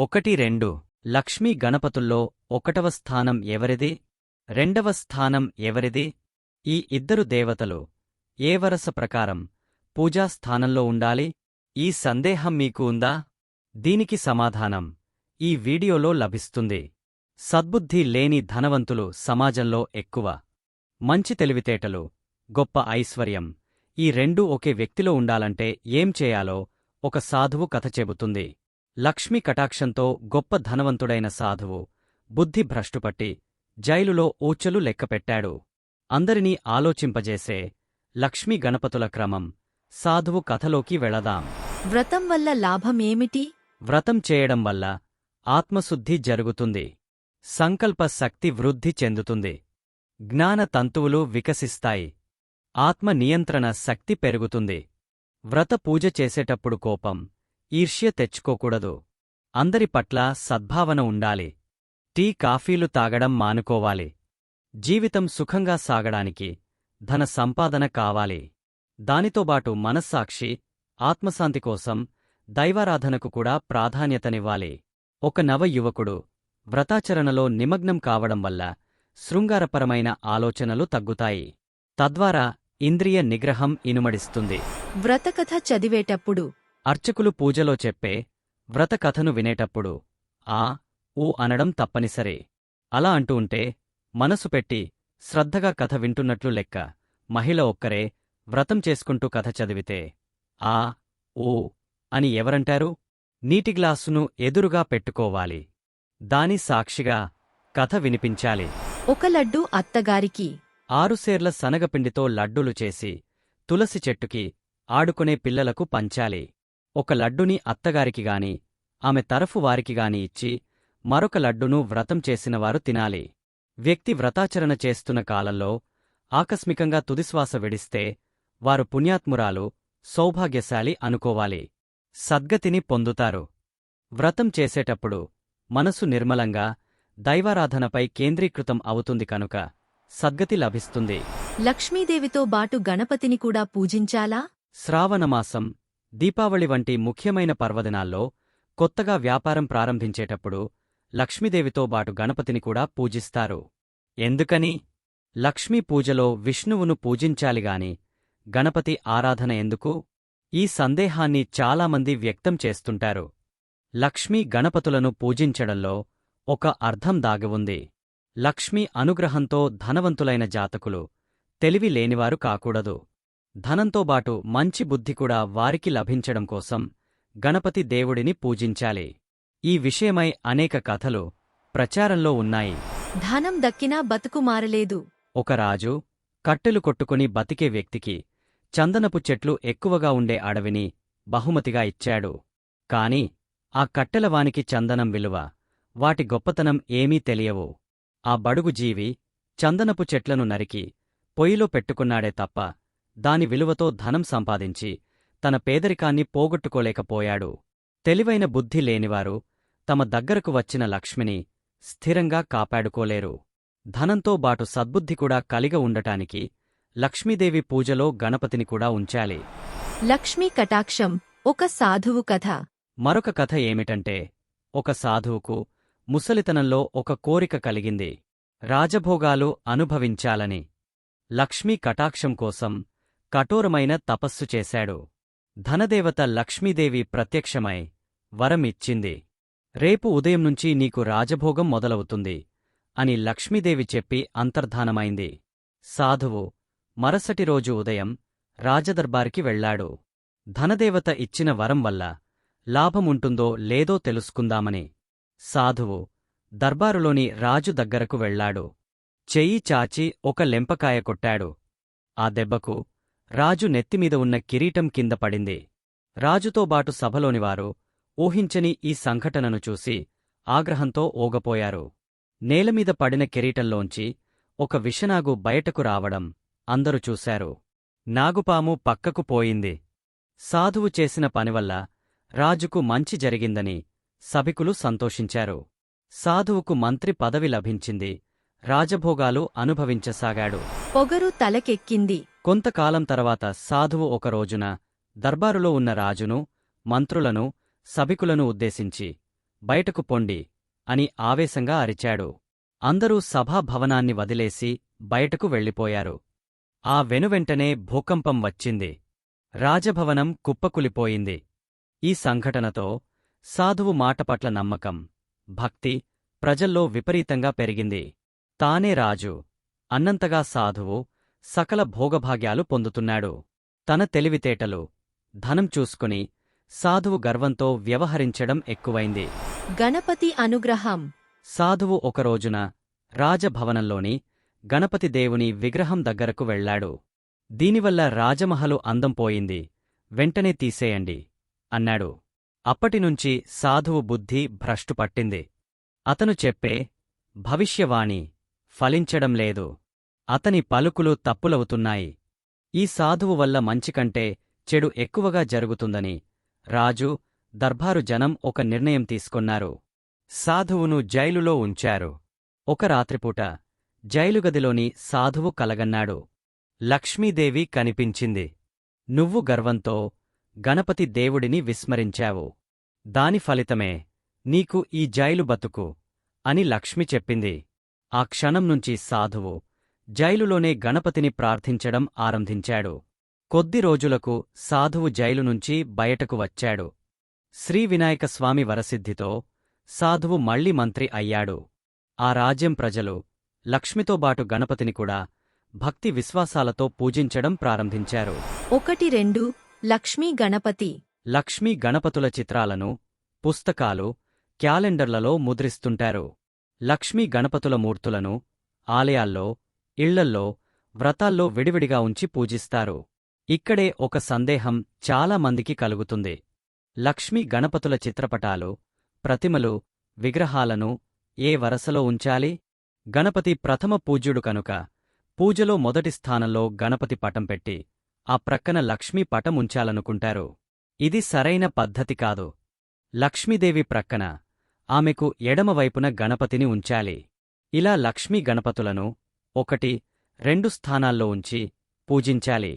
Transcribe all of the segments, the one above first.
ఒకటి రెండు. లక్ష్మీ గణపతుల్లో ఒకటవ స్థానం ఎవరిది? రెండవ స్థానం ఎవరిది? ఈ ఇద్దరు దేవతలు ఏ వరస ప్రకారం పూజాస్థానంలో ఉండాలి? ఈ సందేహం మీకు ఉందా? దీనికి సమాధానం ఈ వీడియోలో లభిస్తుంది. సద్బుద్ధి లేని ధనవంతులు సమాజంలో ఎక్కువ. మంచి తెలివితేటలు గొప్ప ఐశ్వర్యం. ఈ రెండూ ఒకే వ్యక్తిలో ఉండాలంటే ఏం చేయాలో ఒక సాధువు కథ చెబుతుంది. లక్ష్మీ కటాక్షంతో గొప్ప ధనవంతుడైన సాధువు. బుద్ధి భ్రష్టుపట్టి జైలులో ఊచలు లెక్కపెట్టాడు. అందరినీ ఆలోచింపజేసే లక్ష్మీ గణపతుల క్రమం. సాధువు కథలోకి వెళదాం. వ్రతం వల్ల లాభమేమిటి? వ్రతం చేయడం వల్ల ఆత్మశుద్ధి జరుగుతుంది. సంకల్ప శక్తి వృద్ధి చెందుతుంది. జ్ఞాన తంతువులు వికసిస్తాయి. ఆత్మ నియంత్రణ శక్తి పెరుగుతుంది. వ్రత పూజ చేసేటప్పుడు కోపం. ఈర్ష్య తెచ్చుకోకూడదు. అందరి పట్ల సద్భావన ఉండాలి. టీ కాఫీలు తాగడం మానుకోవాలి. జీవితం సుఖంగా సాగడానికి ధన సంపాదన కావాలి. దానితోబాటు మనస్సాక్షి ఆత్మశాంతి కోసం దైవారాధనకు కూడా ప్రాధాన్యతనివ్వాలి. ఒక నవ యువకుడు వ్రతాచరణలో నిమగ్నం కావడం వల్ల శృంగారపరమైన ఆలోచనలు తగ్గుతాయి. తద్వారా ఇంద్రియ నిగ్రహం ఇనుమడిస్తుంది. వ్రతకథ చదివేటప్పుడు అర్చకులు పూజలో చెప్పే వ్రతకథను వినేటప్పుడు ఆ ఊ అనడం తప్పనిసరి. అలా అంటూ ఉంటే మనసు పెట్టి శ్రద్ధగా కథ వింటున్నట్లు లెక్క మహిళ ఒక్కరే వ్రతం చేసుకుంటూ కథ చదివితే ఆ ఊ అని ఎవరంటారు? నీటి గ్లాసును ఎదురుగా పెట్టుకోవాలి. దాని సాక్షిగా కథ వినిపించాలి. ఒక లడ్డు అత్తగారికి. ఆరుసేర్ల శనగపిండితో లడ్డూలు చేసి తులసి చెట్టుకి ఆడుకునే పిల్లలకు పంచాలి. ఒక లడ్డుని అత్తగారికి గాని ఆమె తరఫు వారికి గాని ఇచ్చి మరొక లడ్డును వ్రతం చేసినవారు తినాలి. వ్యక్తి వ్రతాచరణ చేస్తున్న కాలంలో ఆకస్మికంగా తుదిశ్వాస విడిస్తే వారు పుణ్యాత్మురాలు సౌభాగ్యశాలి అనుకోవాలి. సద్గతిని పొందుతారు. వ్రతం చేసేటప్పుడు మనసు నిర్మలంగా దైవారాధనపై కేంద్రీకృతం అవుతుంది కనుక సద్గతి లభిస్తుంది. లక్ష్మీదేవితో బాటు గణపతిని కూడా పూజించాలా? శ్రావణమాసం దీపావళి వంటి ముఖ్యమైన పర్వదినాల్లో కొత్తగా వ్యాపారం ప్రారంభించేటప్పుడు లక్ష్మీదేవితో బాటు గణపతిని కూడా పూజిస్తారు. ఎందుకని? లక్ష్మీ పూజలో విష్ణువును పూజించాలిగాని గణపతి ఆరాధన ఎందుకు? ఈ సందేహాన్ని చాలామంది వ్యక్తం చేస్తుంటారు. లక్ష్మీ గణపతులను పూజించడంలో ఒక అర్థం దాగి ఉంది. లక్ష్మీ అనుగ్రహంతో ధనవంతులైన జాతకులు తెలివి లేనివారు కాకూడదు. ధనంతోబాటు మంచి బుద్ధి కూడా వారికి లభించడం కోసం గణపతి దేవుడిని పూజించాలి. ఈ విషయమై అనేక కథలు ప్రచారంలో ఉన్నాయి. ధనం దక్కినా బతుకు మారలేదు. ఒక రాజు కట్టెలు కొట్టుకుని బతికే వ్యక్తికి చందనపు చెట్లు ఎక్కువగా ఉండే అడవిని బహుమతిగా ఇచ్చాడు. కాని ఆ కట్టెలవానికి చందనం విలువ వాటి గొప్పతనం ఏమీ తెలియవు. ఆ బడుగు జీవి చందనపు చెట్లను నరికి పొయ్యిలో పెట్టుకున్నాడే తప్ప దాని విలువతో ధనం సంపాదించి తన పేదరికాన్ని పోగొట్టుకోలేకపోయాడు. తెలివైన బుద్ధి లేనివారు తమ దగ్గరకు వచ్చిన లక్ష్మిని స్థిరంగా కాపాడుకోలేరు. ధనంతో బాటు సద్బుద్ధి కూడా కలిగ ఉండటానికి లక్ష్మీదేవి పూజలో గణపతిని కూడా ఉంచాలి. లక్ష్మీ కటాక్షం ఒక సాధువు కథ. మరొక కథ ఏమిటంటే ఒక సాధువుకు ముసలితనంలో ఒక కోరిక కలిగింది. రాజభోగాలు అనుభవించాలని. లక్ష్మీ కటాక్షం కోసం కఠోరమైన తపస్సు చేశాడు. ధనదేవత లక్ష్మీదేవి ప్రత్యక్షమై వరం ఇచ్చింది రేపు ఉదయం నుంచి నీకు రాజభోగం మొదలవుతుంది అని లక్ష్మీదేవి చెప్పి అంతర్ధానమైంది. సాధువు మరసటి రోజు ఉదయం రాజదర్బార్కి వెళ్ళాడు ధనదేవత ఇచ్చిన వరం వల్ల లాభముంటుందో లేదో తెలుసుకుందామని. సాధువు దర్బారులోని రాజు దగ్గరకు వెళ్ళాడు చెయ్యి చాచి ఒక లెంపకాయ కొట్టాడు. ఆ దెబ్బకు రాజు నెత్తిమీద ఉన్న కిరీటం కింద పడింది. రాజుతోబాటు సభలోనివారు ఊహించని ఈ సంఘటనను చూసి ఆగ్రహంతో ఓగపోయారు నేలమీద పడిన కిరీటంలోంచి ఒక విషనాగు బయటకు రావడం అందరూ చూశారు. నాగుపాము పక్కకు పోయింది. సాధువు చేసిన పనివల్ల రాజుకు మంచి జరిగిందని సభికులు సంతోషించారు. సాధువుకు మంత్రి పదవి లభించింది. రాజభోగాలు అనుభవించసాగాడు. పొగరు తలకెక్కింది. కొంతకాలం తర్వాత సాధువు ఒకరోజున దర్బారులో ఉన్న రాజును మంత్రులను సభికులను ఉద్దేశించి బయటకు పొండి అని ఆవేశంగా అరిచాడు. అందరూ సభాభవనాన్ని వదిలేసి బయటకు వెళ్ళిపోయారు. ఆ వెనువెంటనే భూకంపం వచ్చింది. రాజభవనం కుప్పకులిపోయింది. ఈ సంఘటనతో సాధువు మాటపట్ల నమ్మకం భక్తి ప్రజల్లో విపరీతంగా పెరిగింది. తానే రాజు. అన్నంతగా సాధువు సకల భోగభాగ్యాలు పొందుతున్నాడు. తన తెలివితేటలు ధనం చూసుకుని సాధువు గర్వంతో వ్యవహరించడం ఎక్కువైంది. గణపతి అనుగ్రహం. సాధువు ఒకరోజున రాజభవనంలోని గణపతి దేవుని విగ్రహం దగ్గరకు వెళ్ళాడు. దీనివల్ల రాజమహలు అందం పోయింది. వెంటనే తీసేయండి అన్నాడు. అప్పటినుంచి సాధువు బుద్ధి భ్రష్టు పట్టింది. అతను చెప్పే భవిష్యవాణి ఫలించడం లేదు. అతని పలుకులు తప్పులవుతున్నాయి. ఈ సాధువు వల్ల మంచికంటే చెడు ఎక్కువగా జరుగుతుందని రాజు దర్బారు జనం ఒక నిర్ణయం తీసుకొన్నారు. సాధువును జైలులో ఉంచారు. ఒక రాత్రిపూట జైలుగదిలోని సాధువు కలగన్నాడు. లక్ష్మీదేవి కనిపించింది. నువ్వు గర్వంతో గణపతి దేవుడిని విస్మరించావు. దాని ఫలితమే నీకు ఈ జైలు బతుకు అని లక్ష్మి చెప్పింది. ఆ క్షణం నుంచి సాధువు జైలులోనే గణపతిని ప్రార్థించడం ఆరంభించాడు. కొద్ది రోజులకు సాధువు జైలు నుంచి బయటకు వచ్చాడు. శ్రీవినాయక స్వామి వరసిద్ధితో సాధువు మళ్ళీ మంత్రి అయ్యాడు. ఆ రాజ్యం ప్రజలు లక్ష్మితోబాటు గణపతిని కూడా భక్తి విశ్వాసాలతో పూజించడం ప్రారంభించారు. ఒకటి రెండు లక్ష్మీ గణపతి లక్ష్మీ గణపతుల చిత్రాలను పుస్తకాలు క్యాలెండర్లలో ముద్రిస్తుంటారు. లక్ష్మీ గణపతుల మూర్తులను ఆలయాల్లో ఇళ్ళల్లో వ్రతాల్లో విడివిడిగా ఉంచి పూజిస్తారు. ఇక్కడే ఒక సందేహం చాలా మందికి కలుగుతుంది. లక్ష్మీ గణపతుల చిత్రపటాలు ప్రతిమలు విగ్రహాలను ఏ వరసలో ఉంచాలి? గణపతి ప్రథమ పూజ్యుడు కనుక పూజలో మొదటి స్థానంలో గణపతి పటం పెట్టి ఆ ప్రక్కన లక్ష్మీ పటం ఉంచాలనుకుంటారు. ఇది సరైన పద్ధతి కాదు. లక్ష్మీదేవి ప్రక్కన ఆమెకు ఎడమవైపున గణపతిని ఉంచాలి. ఇలా లక్ష్మీ గణపతులను ఒకటి రెండు స్థానాల్లో ఉంచి పూజించాలి.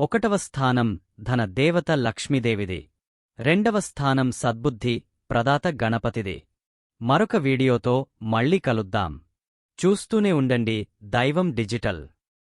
ఒకటవ స్థానం ధన దేవత లక్ష్మీదేవిది. రెండవ స్థానం సద్బుద్ధి ప్రదాత గణపతిది. మరొక వీడియోతో మళ్ళీ కలుద్దాం. చూస్తూనే ఉండండి దైవం డిజిటల్.